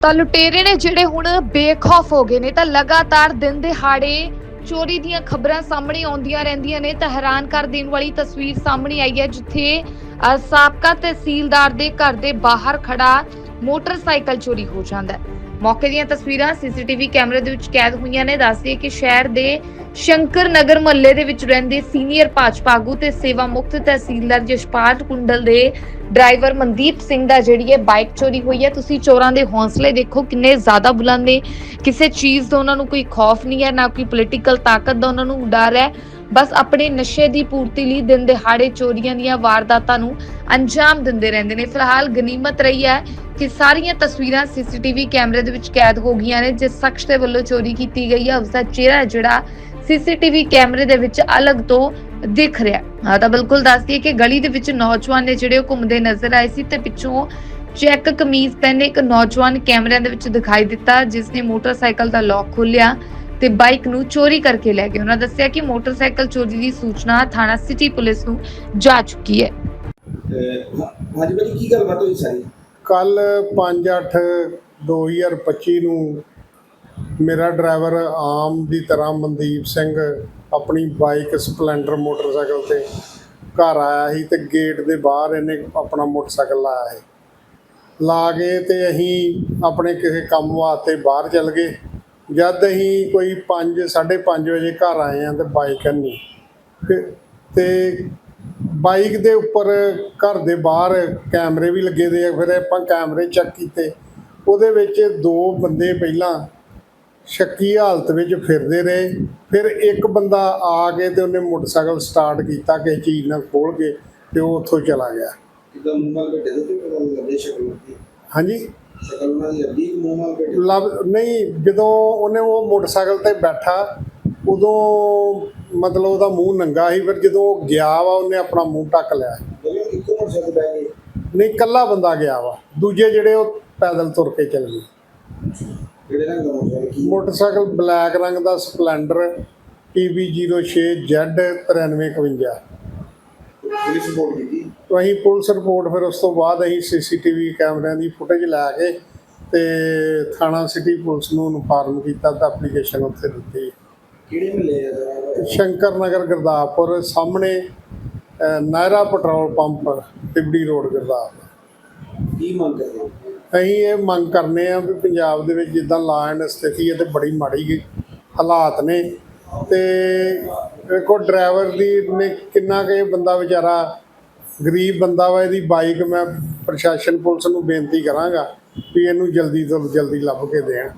ਤਾਂ ਲੁਟੇਰੇ ਨੇ ਜਿਹੜੇ ਹੁਣ ਬੇਖੌਫ ਹੋ ਗਏ ਨੇ ਤਾਂ ਲਗਾਤਾਰ ਦਿਨ ਦਿਹਾੜੇ ਚੋਰੀ ਦੀਆਂ ਖਬਰਾਂ ਸਾਹਮਣੇ ਆਉਂਦੀਆਂ ਰਹਿੰਦੀਆਂ ਨੇ ਤਾਂ ਹੈਰਾਨ ਕਰ ਦੇਣ ਵਾਲੀ ਤਸਵੀਰ ਸਾਹਮਣੇ ਆਈ ਹੈ ਜਿੱਥੇ ਅ, ਸਾਬਕਾ ਤਹਿਸੀਲਦਾਰ ਦੇ ਘਰ ਦੇ ਬਾਹਰ ਖੜਾ ਮੋਟਰਸਾਈਕਲ ਚੋਰੀ ਹੋ ਜਾਂਦਾ ਹੈ। ਮੌਕੇ ਦੀਆਂ ਤਸਵੀਰਾਂ ਸੀਸੀਟੀਵੀ ਕੈਮਰੇ ਦੇ ਵਿੱਚ ਕੈਦ ਹੋਈਆਂ ਨੇ। ਦੱਸਦੀ ਹੈ ਕਿ ਸ਼ਹਿਰ ਦੇ ਸ਼ੰਕਰ ਨਗਰ ਮਹੱਲੇ ਦੇ ਵਿੱਚ ਰਹਿੰਦੇ ਸੀਨੀਅਰ ਭਾਜਪਾ ਆਗੂ ਤੇ ਸੇਵਾ ਮੁਕਤ ਤਹਿਸੀਲਦਾਰ ਜਸ਼ਪਾਲ ਕੁੰਡਲ ਦੇ ਡਰਾਈਵਰ ਮਨਦੀਪ ਸਿੰਘ ਦਾ ਜਿਹੜੀ ਹੈ ਬਾਈਕ ਚੋਰੀ ਹੋਈ ਹੈ। ਤੁਸੀਂ ਚੋਰਾਂ ਦੇ ਹੌਸਲੇ ਦੇਖੋ ਕਿੰਨੇ ਜ਼ਿਆਦਾ ਬੁਲੰਦ ਨੇ। ਕਿਸੇ ਚੀਜ਼ ਦਾ ਉਹਨਾਂ ਨੂੰ ਕੋਈ ਖੌਫ ਨਹੀਂ ਹੈ, ਨਾ ਕੋਈ ਪੋਲੀਟੀਕਲ ਤਾਕਤ ਦਾ ਉਹਨਾਂ ਨੂੰ ਡਰ ਹੈ। ਬਸ ਆਪਣੇ ਨਸ਼ੇ ਦੀ ਪੂਰਤੀ ਲਈ ਦਿਨ ਦਿਹਾੜੇ ਚੋਰੀਆਂ ਦੀਆਂ ਵਾਰਦਾਤਾਂ ਨੂੰ ਅੰਜਾਮ ਦਿੰਦੇ ਰਹਿੰਦੇ ਨੇ। ਫਿਲਹਾਲ ਗਨੀਮਤ ਰਹੀ ਹੈ ਕਿ ਸਾਰੀਆਂ ਤਸਵੀਰਾਂ ਸੀਸੀਟੀਵੀ ਕੈਮਰੇ ਦੇ ਵਿੱਚ ਕੈਦ ਹੋ ਗਈਆਂ ਨੇ, ਜਿਸ ਸ਼ਖਸ ਦੇ ਵੱਲੋਂ ਚੋਰੀ ਕੀਤੀ ਗਈ ਹੈ। ਉਸ ਦਾ ਚਿਹਰਾ ਹੈ ਜਿਹੜਾ ਸੀਸੀਟੀਵੀ ਕੈਮਰੇ ਦੇ ਵਿੱਚ ਅਲੱਗ ਤੋਂ ਦਿਖ ਰਿਹਾ ਹਾਂ। ਤਾਂ ਬਿਲਕੁਲ ਦੱਸਦੀ ਹੈ ਕਿ ਗਲੀ ਦੇ ਵਿੱਚ ਨੌਜਵਾਨ ਨੇ ਜਿਹੜੇ ਉਹ ਘੁੰਮਦੇ ਨਜ਼ਰ ਆਏ ਸੀ ਤੇ ਪਿੱਛੋਂ ਚੈੱਕ ਕਮੀਜ਼ ਪਹਿਨੇ ਇੱਕ ਨੌਜਵਾਨ ਕੈਮਰਿਆਂ ਦੇ ਵਿੱਚ ਦਿਖਾਈ ਦਿੱਤਾ, ਜਿਸ ਨੇ ਮੋਟਰਸਾਈਕਲ ਦਾ ਲੌਕ ਖੋਲ੍ਹਿਆ। ਤੇ ਬਾਈਕ ਨੂੰ ਚੋਰੀ ਕਰਕੇ ਲੈ ਗਏ। ਉਹਨਾਂ ਦੱਸਿਆ ਕਿ ਮੋਟਰਸਾਈਕਲ ਚੋਰੀ ਦੀ ਸੂਚਨਾ ਥਾਣਾ ਸਿਟੀ ਪੁਲਿਸ ਨੂੰ ਜਾ ਚੁੱਕੀ ਹੈ। ਹਾਂ- ਹਾਂਜੀ ਭਾਜੀ ਕੀ ਗੱਲਬਾਤ ਹੋਈ ਸਾਰੀ? ਕੱਲ 5/8/2025 ਨੂੰ ਮੇਰਾ ਡਰਾਈਵਰ ਆਮ ਦੀ ਤਰ੍ਹਾਂ ਮਨਦੀਪ ਸਿੰਘ ਆਪਣੀ ਬਾਈਕ ਸਪਲੈਂਡਰ ਮੋਟਰਸਾਈਕਲ ਤੇ ਘਰ ਆਇਆ ਸੀ ਤੇ ਗੇਟ ਦੇ ਬਾਹਰ ਇਹਨੇ ਆਪਣਾ ਮੋਟਰਸਾਈਕਲ ਲਾਇਆ ਸੀ। ਲਾ ਕੇ ਤੇ ਅਸੀਂ ਆਪਣੇ ਕਿਸੇ ਕੰਮ ਵਾਸਤੇ ਬਾਹਰ ਚੱਲ ਗਏ। ਜਦ ਅਸੀਂ ਕੋਈ 5 5:30 ਵਜੇ ਘਰ ਆਏ ਆ ਤੇ ਬਾਈਕ ਨਹੀਂ। ਫਿਰ- ਤੇ ਬਾਈਕ ਦੇ ਉੱਪਰ ਘਰ ਦੇ ਬਾਹਰ ਕੈਮਰੇ ਵੀ ਲੱਗੇ ਦੇ ਆ ਫਿਰ ਆਪਾਂ ਕੈਮਰੇ ਚੈੱਕ ਕੀਤੇ। ਉਹਦੇ ਵਿੱਚ ਦੋ ਬੰਦੇ ਪਹਿਲਾਂ ਸ਼ੱਕੀ ਹਾਲਤ ਵਿੱਚ ਫਿਰਦੇ ਰਹੇ। ਫਿਰ ਇੱਕ ਬੰਦਾ ਆ ਕੇ ਤੇ ਉਹਨੇ ਮੋਟਰਸਾਈਕਲ ਸਟਾਰਟ ਕੀਤਾ ਕਿਸੇ ਚੀਜ਼ ਨਾਲ ਖੋਲ ਕੇ ਤੇ ਉਹ ਉੱਥੋਂ ਚਲਾ ਗਿਆ। ਕਿਦਾਂ ਮੂੰਹ ਨਾਲ ਸੀ ਤੇ ਹਾਂਜੀ? ਸ਼ਕਲ ਨਹੀਂ, ਜਦੋਂ ਉਹਨੇ ਉਹ ਮੋਟਰਸਾਈਕਲ ਤੇ ਬੈਠਾ, ਉਦੋਂ ਮਤਲਬ ਉਹਦਾ ਮੂੰਹ ਨੰਗਾ ਸੀ, ਫਿਰ ਜਦੋਂ ਉਹ ਗਿਆ ਵਾ, ਉਹਨੇ ਆਪਣਾ ਮੂੰਹ ਢੱਕ ਲਿਆ। ਨਹੀਂ, ਇਕੱਲਾ ਬੰਦਾ ਗਿਆ ਵਾ। ਦੂਜੇ ਜਿਹੜੇ ਉਹ ਪੈਦਲ ਤੁਰ ਕੇ ਚੱਲ ਗਏ। ਮੋਟਰਸਾਈਕਲ ਮੋਟਰਸਾਈਕਲ ਬਲੈਕ ਰੰਗ ਦਾ ਸਪਲੈਂਡਰ PB06Z 9351 ਪੁਲਿਸ ਰਿਪੋਰਟ ਕੀਤੀ? ਅਸੀਂ ਪੁਲਿਸ ਰਿਪੋਰਟ ਫਿਰ ਉਸ ਤੋਂ ਬਾਅਦ ਅਸੀਂ ਸੀਸੀਟੀਵੀ ਕੈਮਰਿਆਂ ਦੀ ਫੁਟੇਜ ਲੈ ਕੇ ਤੇ ਥਾਣਾ ਸਿਟੀ ਪੁਲਿਸ ਨੂੰ ਇਨਫਾਰਮ ਕੀਤਾ ਤਾਂ ਐਪਲੀਕੇਸ਼ਨ ਉੱਥੇ ਦਿੱਤੀ। ਕਿਹੜੇ ਮਿਲੇ ਆ? ਸ਼ੰਕਰ ਨਗਰ ਗੁਰਦਾਸਪੁਰ ਸਾਹਮਣੇ Nayara petrol pump Tibri road Gurdaspur. ਕੀ ਮੰਗ ਕਰਦੇ ਹੋ? ਅਸੀਂ ਇਹ ਮੰਗ ਕਰਨੇ ਆ ਵੀ ਪੰਜਾਬ ਦੇ ਵਿੱਚ ਜਿੱਦਾਂ ਲਾ ਐਂਡ ਸਥਿਤੀ ਹੈ ਤੇ ਬੜੀ ਮਾੜੀ ਹਾਲਾਤ ਨੇ। ਤੇ ਵੇਖੋ ਡਰਾਈਵਰ ਦੀ ਨੇ ਕਿੰਨਾ ਕੁ ਬੰਦਾ ਵਿਚਾਰਾ ਗਰੀਬ ਬੰਦਾ ਵਾ, ਇਹਦੀ ਬਾਈਕ ਮੈਂ ਪ੍ਰਸ਼ਾਸਨ ਪੁਲਿਸ ਨੂੰ ਬੇਨਤੀ ਕਰਾਂਗਾ ਵੀ ਇਹਨੂੰ ਜਲਦੀ ਤੋਂ ਜਲਦੀ ਲੱਭ ਕੇ ਦੇਣ।